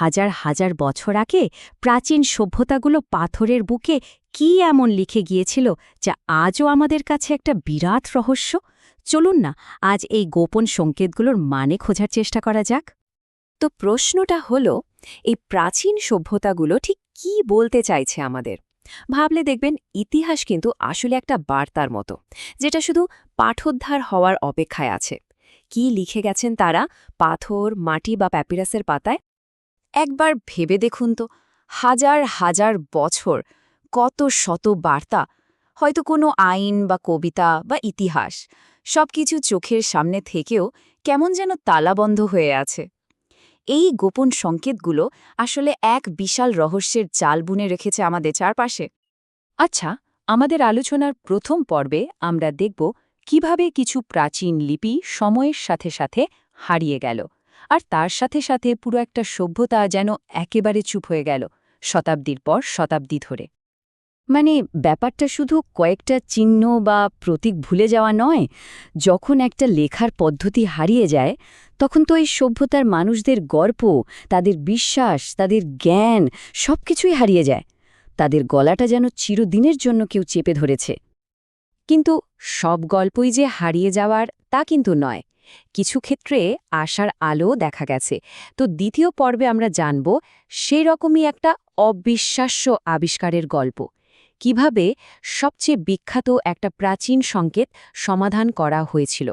হাজার হাজার বছর আগে প্রাচীন সভ্যতাগুলো পাথরের বুকে কি এমন লিখে গিয়েছিল যা আজও আমাদের কাছে একটা বিরাট রহস্য? চলুন না, আজ এই গোপন সংকেতগুলোর মানে খোঁজার চেষ্টা করা যাক। তো প্রশ্নটা হল, এই প্রাচীন সভ্যতাগুলো ঠিক কি বলতে চাইছে আমাদের? ভাবলে দেখবেন ইতিহাস কিন্তু আসলে একটা বার্তার মতো, যেটা শুধু পাঠোদ্ধার হওয়ার অপেক্ষায় আছে। কি লিখে গেছেন তারা? পাথর, মাটি বা প্যাপিরাসের পাতায়? একবার ভেবে দেখুন তো, হাজার হাজার বছর কত শত বার্তা, হয়তো কোনো আইন বা কবিতা বা ইতিহাস, সবকিছু চোখের সামনে থেকেও কেমন যেন তালাবন্ধ হয়ে আছে। এই গোপন সংকেতগুলো আসলে এক বিশাল রহস্যের জাল বুনে রেখেছে আমাদের চারপাশে। আচ্ছা আমাদের আলোচনার প্রথম পর্বে আমরা দেখব কীভাবে কিছু প্রাচীন লিপি সময়ের সাথে সাথে হারিয়ে গেল। আর তার সাথে সাথে পুরো একটা সভ্যতা যেন একেবারে চুপ হয়ে গেল, শতাব্দীর পর শতাব্দী ধরে। মানে ব্যাপারটা শুধু কয়েকটা চিহ্ন বা প্রতীক ভুলে যাওয়া নয়, যখন একটা লেখার পদ্ধতি হারিয়ে যায়, তখন তো এই সভ্যতার মানুষদের গর্ব তাদের বিশ্বাস, তাদের জ্ঞান সবকিছুই হারিয়ে যায়। তাদের গলাটা যেন চিরদিনের জন্য কেউ চেপে ধরেছে। কিন্তু সব গল্পই যে হারিয়ে যাওয়ার তা কিন্তু নয়। কিছু ক্ষেত্রে আশার আলো দেখা গেছে। তো দ্বিতীয় পর্বে আমরা জানব সেই রকমই একটা অবিশ্বাস্য আবিষ্কারের গল্প। কীভাবে সবচেয়ে বিখ্যাত একটা প্রাচীন সংকেত সমাধান করা হয়েছিল?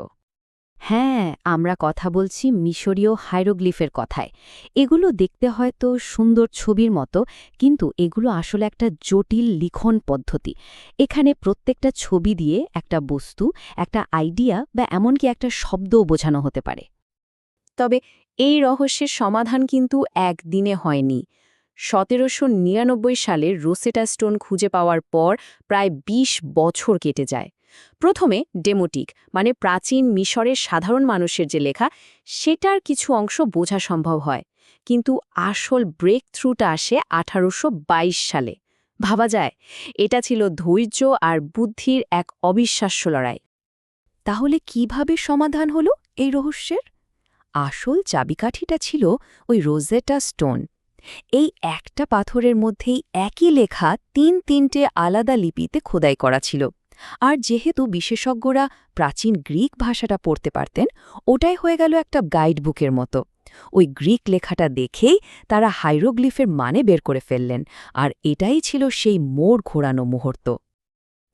হ্যাঁ আমরা কথা বলছি মিশরীয় হাইরোগ্লিফের কথায়। এগুলো দেখতে হয়তো সুন্দর ছবির মতো, কিন্তু এগুলো আসলে একটা জটিল লিখন পদ্ধতি। এখানে প্রত্যেকটা ছবি দিয়ে একটা বস্তু, একটা আইডিয়া বা এমনকি একটা শব্দও বোঝানো হতে পারে। তবে এই রহস্যের সমাধান কিন্তু একদিনে হয়নি। সতেরোশো সালের রোসেটা স্টোন খুঁজে পাওয়ার পর প্রায় ২০ বছর কেটে যায়। প্রথমে ডেমোটিক মানে প্রাচীন মিশরের সাধারণ মানুষের যে লেখা, সেটার কিছু অংশ বোঝা সম্ভব হয়। কিন্তু আসল ব্রেক থ্রুটা আসে আঠারোশো বাইশ সালে। ভাবা যায়, এটা ছিল ধৈর্য আর বুদ্ধির এক অবিশ্বাস্য লড়াই। তাহলে কীভাবে সমাধান হলো এই রহস্যের? আসল চাবিকাঠিটা ছিল ওই রোজেটা স্টোন। এই একটা পাথরের মধ্যেই একই লেখা তিন তিনটে আলাদা লিপিতে খোদাই করা ছিল। আর যেহেতু বিশেষজ্ঞরা প্রাচীন গ্রিক ভাষাটা পড়তে পারতেন, ওটাই হয়ে গেল একটা গাইড বুকের মতো। ওই গ্রিক লেখাটা দেখেই তারা হাইরোগ্লিফের মানে বের করে ফেললেন, আর এটাই ছিল সেই মোড় ঘোরানো মুহূর্ত।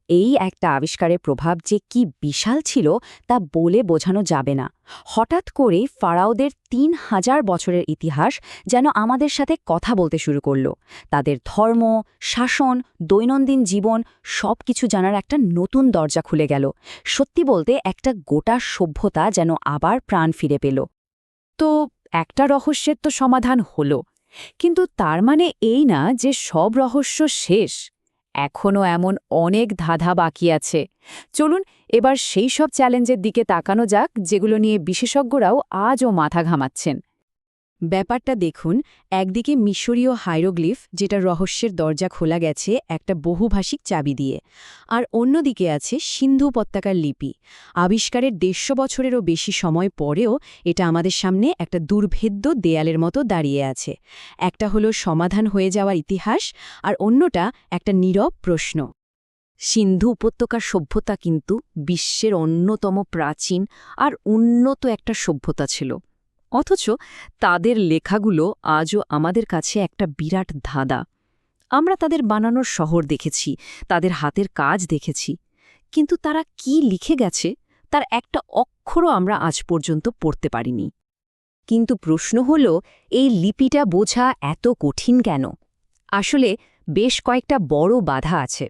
এই একটা আবিষ্কারের প্রভাব যে কি বিশাল ছিল তা বলে বোঝানো যাবে না। হঠাৎ করে ফারাওদের তিন হাজার বছরের ইতিহাস যেন আমাদের সাথে কথা বলতে শুরু করল। তাদের ধর্ম, শাসন, দৈনন্দিন জীবন সব কিছু জানার একটা নতুন দরজা খুলে গেল। সত্যি বলতে একটা গোটা সভ্যতা যেন আবার প্রাণ ফিরে পেল। তো একটা রহস্যের তো সমাধান হলো। কিন্তু তার মানে এই না যে সব রহস্য শেষ। এখনও এমন অনেক ধাঁধা বাকি আছে। চলুন, এবার সেই সব চ্যালেঞ্জের দিকে তাকানো যাক, যেগুলো নিয়ে বিশেষজ্ঞরাও আজও মাথা ঘামাচ্ছেন। ব্যাপারটা দেখুন, একদিকে মিশরীয় হাইরোগ্লিফ, যেটা রহস্যের দরজা খোলা গেছে একটা বহুভাষিক চাবি দিয়ে, আর অন্যদিকে আছে সিন্ধু উপত্যকার লিপি। আবিষ্কারের দেড়শো বছরেরও বেশি সময় পরেও এটা আমাদের সামনে একটা দুর্ভেদ্য দেয়ালের মতো দাঁড়িয়ে আছে। একটা হলো সমাধান হয়ে যাওয়া ইতিহাস, আর অন্যটা একটা নীরব প্রশ্ন। সিন্ধু উপত্যকার সভ্যতা কিন্তু বিশ্বের অন্যতম প্রাচীন আর উন্নত একটা সভ্যতা ছিল। অথচ তাদের লেখাগুলো আজও আমাদের কাছে একটা বিরাট ধাঁধা। আমরা তাদের বানানোর শহর দেখেছি, তাদের হাতের কাজ দেখেছি। কিন্তু তারা কি লিখে গেছে, তার একটা অক্ষরও আমরা আজ পর্যন্ত পড়তে পারিনি। কিন্তু প্রশ্ন হল, এই লিপিটা বোঝা এত কঠিন কেন? আসলে বেশ কয়েকটা বড় বাধা আছে।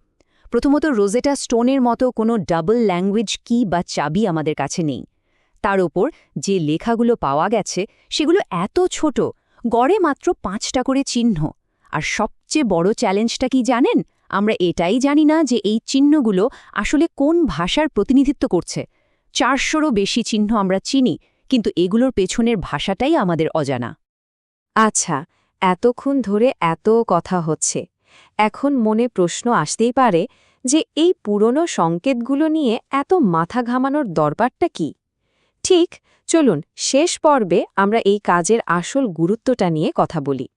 প্রথমত রোজেটা স্টোনের মতো কোনো ডাবল ল্যাঙ্গুয়েজ কি বা চাবি আমাদের কাছে নেই। তার ওপর যে লেখাগুলো পাওয়া গেছে, সেগুলো এত ছোট, গড়ে মাত্র পাঁচটা করে চিহ্ন। আর সবচেয়ে বড় চ্যালেঞ্জটা কি জানেন? আমরা এটাই জানি না যে এই চিহ্নগুলো আসলে কোন ভাষার প্রতিনিধিত্ব করছে। চারশোরও বেশি চিহ্ন আমরা চিনি, কিন্তু এগুলোর পেছনের ভাষাটাই আমাদের অজানা। আচ্ছা এতক্ষণ ধরে এত কথা হচ্ছে। এখন মনে প্রশ্ন আসতেই পারে যে এই পুরনো সংকেতগুলো নিয়ে এত মাথা ঘামানোর দরবারটা কি? ঠিক, চলুন শেষ পর্বে আমরা এই কাজের আসল গুরুত্বটা নিয়ে কথা বলি।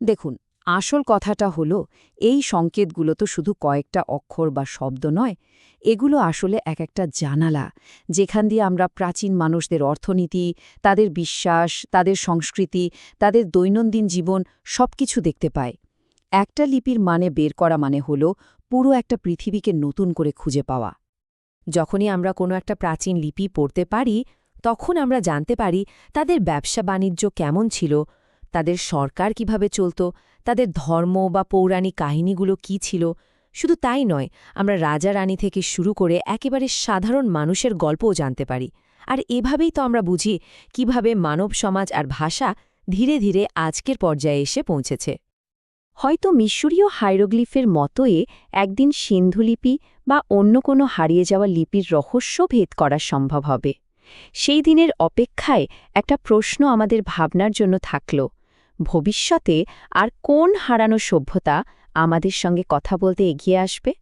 দেখুন, আসল কথাটা হলো, এই সংকেতগুলো তো শুধু কয়েকটা অক্ষর বা শব্দ নয়, এগুলো আসলে এক একটা জানালা, যেখান দিয়ে আমরা প্রাচীন মানুষদের অর্থনীতি, তাদের বিশ্বাস, তাদের সংস্কৃতি, তাদের দৈনন্দিন জীবন সবকিছু দেখতে পাই। একটা লিপির মানে বের করা মানে হলো পুরো একটা পৃথিবীকে নতুন করে খুঁজে পাওয়া। যখনই আমরা কোনো একটা প্রাচীন লিপি পড়তে পারি, তখন আমরা জানতে পারি তাদের ব্যবসা বাণিজ্য কেমন ছিল, তাদের সরকার কীভাবে চলত, তাদের ধর্ম বা পৌরাণিক কাহিনীগুলো কি ছিল। শুধু তাই নয়, আমরা রাজা রানী থেকে শুরু করে একেবারে সাধারণ মানুষের গল্পও জানতে পারি। আর এভাবেই তো আমরা বুঝি কীভাবে মানব সমাজ আর ভাষা ধীরে ধীরে আজকের পর্যায়ে এসে পৌঁছেছে। হয়তো মিশরীয় হাইরোগ্লিফের মতোই একদিন সিন্ধুলিপি বা অন্য কোনো হারিয়ে যাওয়া লিপির রহস্য ভেদ করা সম্ভব হবে। সেই দিনের অপেক্ষায় একটা প্রশ্ন আমাদের ভাবনার জন্য থাকল, ভবিষ্যতে আর কোন হারানো সভ্যতা আমাদের সঙ্গে কথা বলতে এগিয়ে আসবে?